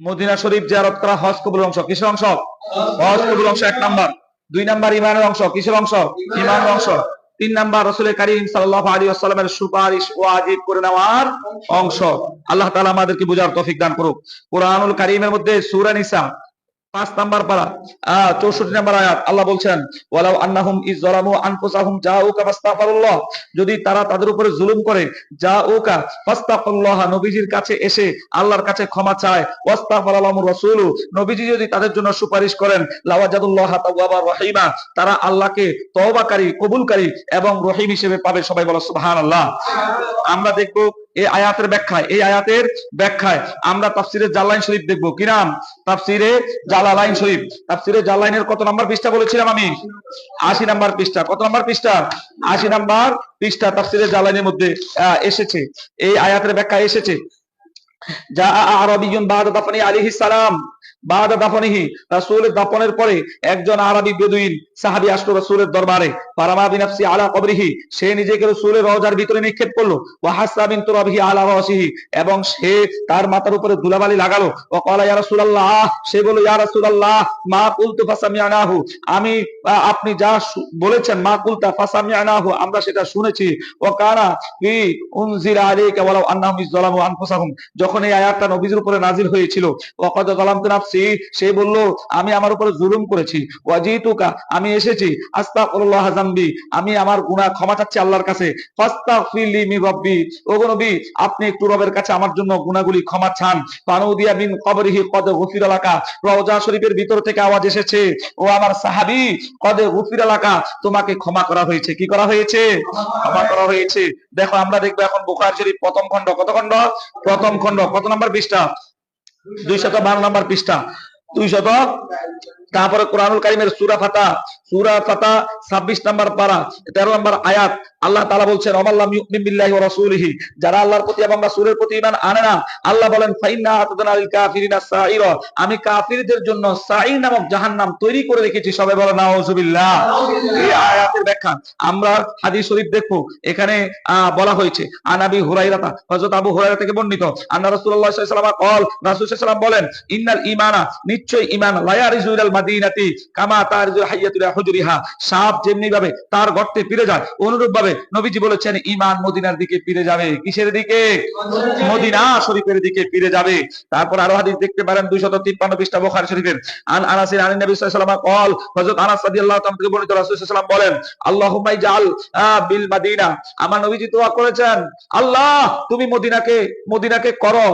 Medina শরীফ জিয়ারত করা হজ কবুল অংশ। কিসের অংশ? হজ কবুল অংশ, এক নাম্বার। দুই নাম্বার ইমানের অংশ। কিসের অংশ? ইমানের অংশ। তিন নাম্বার রসুলের কারিম সাল্লাহ আলী আসসালামের সুপারিশ ও আজিব করে নেওয়ার অংশ। আল্লাহ তালা আমাদেরকে বুঝার তৌফিক দান করুক। কোরআনুল কারিমের মধ্যে সূরা নিসা পাঁচ নাম্বার পারা। আহ চৌষট্টি নাম্বার আয়াত, আল্লাহ বলছেন, ওয়ালাউ আন্নাহুম ইজ জালামু আনফুসাহুম জাউকা ফাস্তাগফিরুল্লাহ। যদি তারা তাদের উপরে জুলুম করে, জাউকা ফাস্তাগফিরুল্লাহ, নবীজির কাছে এসে আল্লাহর কাছে ক্ষমা চায়। ওয়াস্তাগফিরালাহুর রাসূলু, নবীজি যদি তাদের জন্য সুপারিশ করেন, লাওয়াজাদুল্লাহ তাওয়াবার রহিমা, তারা আল্লাহকে তওবাকারী, কবুলকারী এবং রহিম হিসেবে পাবে। সবাই বলো, সুবহানাল্লাহ। আমরা দেখব এই আয়াতের ব্যাখ্যায়, এই আয়াতের ব্যাখ্যায় আমরা তাফসিরে জালালাইন শরীফ দেখব। কি নাম? তাফসিরে জালালাইন শরীফ। তাফসিরে জালালাইনের কত নাম্বার পৃষ্ঠা বলেছিলাম আমি? আশি নাম্বার পৃষ্ঠা। কত নাম্বার পৃষ্ঠা? আশি নাম্বার পৃষ্ঠা তাফসিরে জালালাইনের মধ্যে এসেছে। এই আয়াতের ব্যাখ্যা এসেছে। যা আরবিয়ুন বাদ দাফনি আলাইহিস সালাম। বাদা রাসূলের পরে একজন বেদুইন আসলো রাসূলের দরবারে। ফারামা বিনাফসি আলা কবরিহি, সে নিজেকে রাসূলের রওজার ভিতরে নিক্ষেপ করল। ওয়া তুরাবিহি আলা রাসিহি, এবং সে তার মাথার উপরে ধুলাবালি লাগালো। ও কলা ইয়া রাসূলুল্লাহ, সে বলল, ইয়া রাসূলুল্লাহ, মা কুলতু ফাসামিআনাহু, আমি আপনি যা বলেছেন, মা কুলতা ফাসামিআনাহু, আমরা সেটা শুনেছি। ও কানা ফি উনজিলা আলাইকা ওয়ালাউ আন্নাহুম আনফুসাহুম, যখন এই আয়াতটা নবীর উপরে নাজিল হয়েছিল ওয়াকাদ যালামতু নাফসি সে বলল, আমি আমার উপরে জুলুম করেছি। ওয়াজিতুকা, আমি এসেছি। আস্তাগফিরুল্লাহ জামবি আমি আমার গুনাহ ক্ষমা চাচ্ছি আল্লাহর কাছে। ফাস্তাগফিরলি মি রাব্বি ওগো নবী আপনি একটু রবের কাছে আমার জন্য গুনাহগুলি ক্ষমা চান। ফানুদিয়া মিন কবরিহি, কদ গফির লাকা। রওজা শরীফের ভিতর থেকে আওয়াজ এসেছে, ও আমার সাহাবী, কদ গফির লাকা, তোমাকে ক্ষমা করা হয়েছে। কি করা হয়েছে? ক্ষমা করা হয়েছে। দেখো, আমরা দেখব এখন বুখার শরীফ প্রথম খণ্ড, কত খণ্ড? প্রথম খণ্ড, কত নম্বর পৃষ্ঠা? দুইশত বারো নম্বর পৃষ্ঠা। দুইশত তারপরে কোরআনুল কারিমের সুরা ফাতা সুরা ফাতা ছাব্বিশ নম্বর পারা, তেরো নম্বর আয়াত, আল্লাহ তাআলা বলছেন অমাল্লাম রাসূলিহি যারা আল্লাহর প্রতি এবং রাসূলের প্রতি ঈমান আনে না, আল্লাহ বলেন আমি কাফিরদের জন্য সাইর নামক জাহান্নাম তৈরি করে রেখেছি, সবাই বলো নাউজুবিল্লাহ এই আয়াতের ব্যাখ্যা। আমরা হাদিস শরীফ দেখো এখানে বলা হয়েছে আনাবি হুরাইরাতা হযরত আবু হুরাইরা থেকে বর্ণিত, আন্না আলাইহি ওয়াসাল্লাম কল রাসূল ওয়াসাল্লাম বলেন, ইন্নাল ঈমানা নিশ্চয় ঈমান, লা ইয়ারিজু মাদিনাতি কামা তারজু হাইয়াতু ইলা হুজুরিহা সাপ তার গর্তে ফিরে যায় নবীজি বলেছেন মদিনার দিকে ফিরে যাবে। কিসের দিকে? মদিনা শরীফের দিকে ফিরে যাবে। তারপর আরও হাদিস দেখতে পারেন 253 পৃষ্ঠা বুখারী শরীফের। আন আনাসির আন নবী সাল্লাল্লাহু আলাইহি কল হযরত আনাস রাদিয়াল্লাহু তাআলা থেকে বর্ণিত রাসূল সাল্লাল্লাহু আলাইহি বলেন, আল্লাহুম্মা বিল আমার নবীজি দোয়া করেছেন, আল্লাহ, তুমি মদিনাকে মদিনাকে করো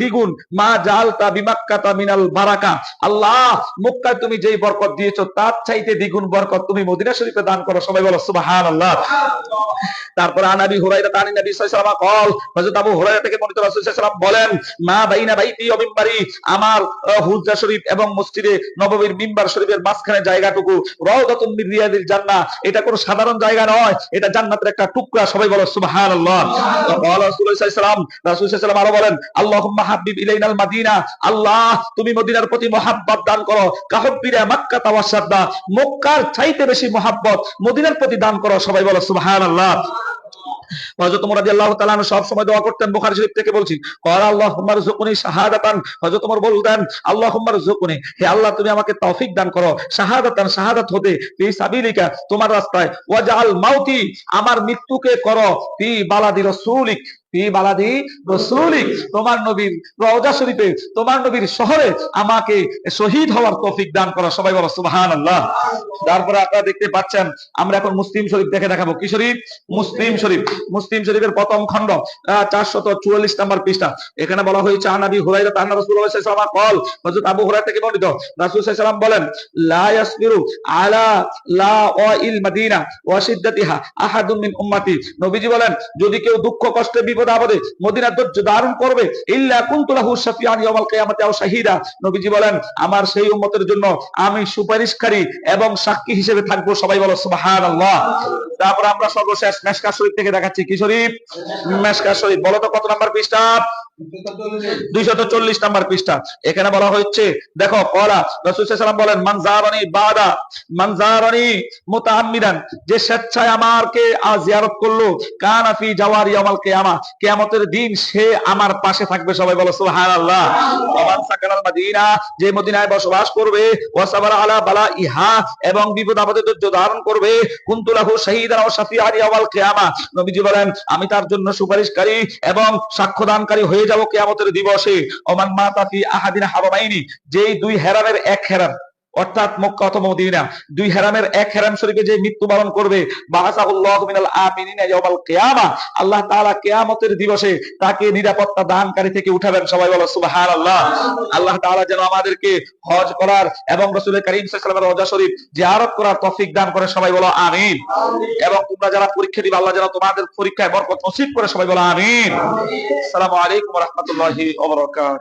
দ্বিগুণ। মা জালতা বিমাক্কাতা মিনাল বারাকা। আল্লাহ মক্কায় তুমি যেই বরকত দিয়েছ, তার চাইতে দ্বিগুণ বরকত তুমি মদিনা শরীফে দান করো। সবাই বলো, সুবহানাল্লাহ। তারপর আনাবি হুরাইরা তানি নবী সাল্লাল্লাহু আলাইহি কল, হযরত আবু হুরাইরা থেকে বর্ণিত রাসূল সাল্লাল্লাহু বলেন, মা বাইনা বাইতি ওয়া মিম্বারি, আমার হুজরা শরীফ এবং মসজিদে নববীর মিম্বার শরীফের মাঝখানে জায়গাটুকু রাউদাতুম মিন রিয়াদিল জান্নাহ। এটা কোনো সাধারণ জায়গা নয়, এটা জান্নাতের একটা টুকরা, সবাই বলো, সুবহানাল্লাহ। ওয়া রাসূলুল্লাহ সাল্লাল্লাহু রাসূল সাল্লাল্লাহু আলাইহি বলেন, আল্লাহুম্মা হাব্বিব ইলাইনাল মাদিনা। আল্লাহ, তুমি মদিনার প্রতি মহাব্বত দান করো। কাহব্বিরা মক্কার চাইতে বেশি মদিনার প্রতি দান করো। সবাই বলো, সুবহানাল্লাহ। আল্লাহ তুমি আমাকে দান করো। শাহাদাতান, শাহাদাত হতে তোমার রাস্তায়। মাউতি, আমার মৃত্যুকে করো বালাদি রাসূলিক। তোমার নবীর রওজা শরীফে, তোমার নবীর শহরে আমাকে শহীদ হওয়ার দান করো। সবাই বলো, সুবহানাল্লাহ। তারপরে আপনারা দেখতে পাচ্ছেন, আমরা এখন মুসলিম শরীফ দেখে দেখাবো। কি শরীফ? মুসলিম শরীফ। মুসলিম শরীফের প্রথম চারশত চুয়াল্লিশ পৃষ্ঠা। এখানে বলা হয়েছে আনাবি হুরাইরা কল আবু থেকে বর্ণিত। বলেন আলা লা মাদিনা আহাদুম মিন নবীজি বলেন, যদি কেউ দুঃখ, কষ্টে, বিপদ আপদে মদিনার ধৈর্য ধারণ করবে। ইল্লা কুনতু লাহু শাফিআন ইয়াউমাল কিয়ামাতি আও শাহিদা। নবীজি বলেন, আমার সেই উম্মতের জন্য আমি সুপারিশকারী এবং সাক্ষী হিসেবে থাকব। সবাই বলো, সুবহানাল্লাহ। তারপর আমরা সর্বশেষ মেশকা শরীফ থেকে দেখাচ্ছি। কি শরীফ? মেশকা শরীফ। বলো তো কত নাম্বার পৃষ্ঠা? এখানে বলা হচ্ছে দেখো, কলা রসুলাম বলেন মানজারনি বাদা মুতাআম্মিদান যে স্বেচ্ছায় আমারকে আজ করল কানাফি দিন সে আমার পাশে থাকবে, সবাই বলো ওমান সাকানাল যে মদিনায় বসবাস করবে ওয়াসাবারা আলা বালা ইহা এবং বিপদ আপদে ধারণ করবে কুনতুলাহু ওয়া শাফিআন ইয়াওমাল কিয়ামা। নবীজি বলেন, আমি তার জন্য সুপারিশকারী এবং সাক্ষ্যদানকারী হয়ে যাব কেয়ামতের দিবসে। ওমান মা ফি আহাদিন হারামাইনি যেই দুই হেরানের এক হেরাম। অর্থাৎ মক্কা অথবা মদিনা দুই হেরামের এক হেরাম শরীফে যে মৃত্যুবরণ করবে আমিনিনা ইয়াওমাল কিয়ামা আল্লাহ তাআলা কিয়ামতের দিবসে তাকে নিরাপত্তা দানকারী থেকে উঠাবেন। সবাই বলো সুবহানাল্লাহ। আল্লাহ তাআলা যেন আমাদেরকে হজ করার এবং রাসূল করিম সাল্লাল্লাহু আলাইহি ওয়াসাল্লামের রওজা শরীফ জিয়ারত করার তৌফিক দান করে সবাই বলো আমিন। এবং তোমরা যারা পরীক্ষা দিবে আল্লাহ যেন তোমাদের পরীক্ষায় বরকত নসিব করে সবাই বলো আমিন। আসসালামু আলাইকুম ওয়া রাহমাতুল্লাহি ওয়া বারাকাতুহু।